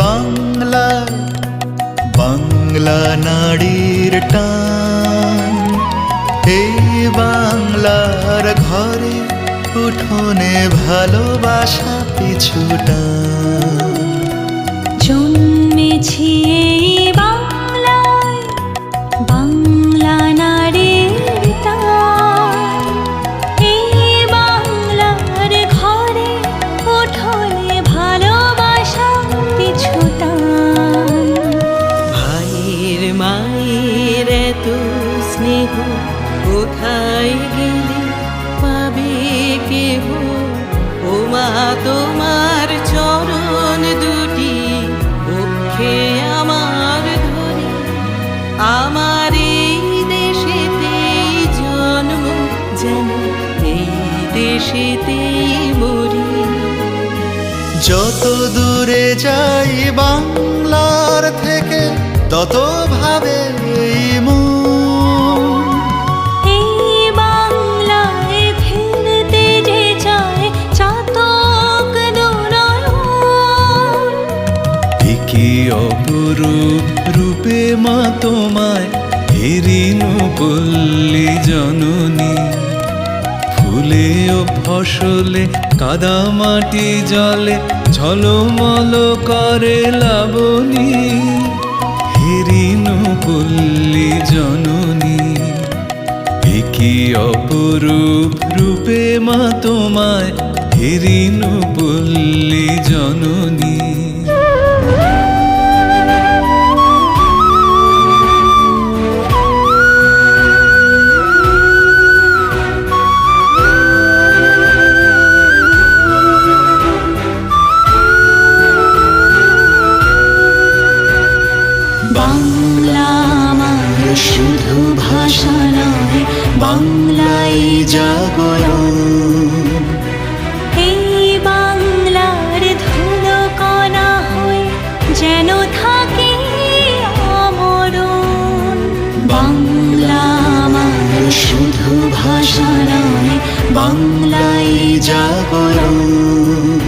বাংলা বাংলা নাড়ির টান। এই বাংলার ঘরে উঠোনে ভালোবাসা পিছুটান স্নেহ কোথায় গেলে পাবে কেহ? ও মা তোমার চরণ দুটি পক্ষে আমার ধরে আমার এই দেশেতেই জন্ম, যেন এই দেশেতেই মরি। যত দূরে যাই বাংলার থেকে, তত ভাবে কি অপরূপ রূপে মা তোমায় হেরিনু পল্লী জননী। ফুলে ও ফসলে কাদা মাটি জলে ঝলমল করে লাবণী। হেরিনু পল্লী জননী। কি অপরূপ রূপে মা তোমায় হেরিনু পল্লী জননী। শুধু ভাষা নয় বাংলায় জাগরণ। এই বাংলার ধুলো কণা হয়ে যেন থাকে আমরণ বাংলা আমার শুধু ভাষা নয় বাংলাই জাগরণ।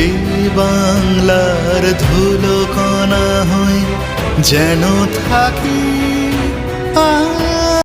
এই বাংলার ধুলো কণা হয়ে যেন থাকি ah.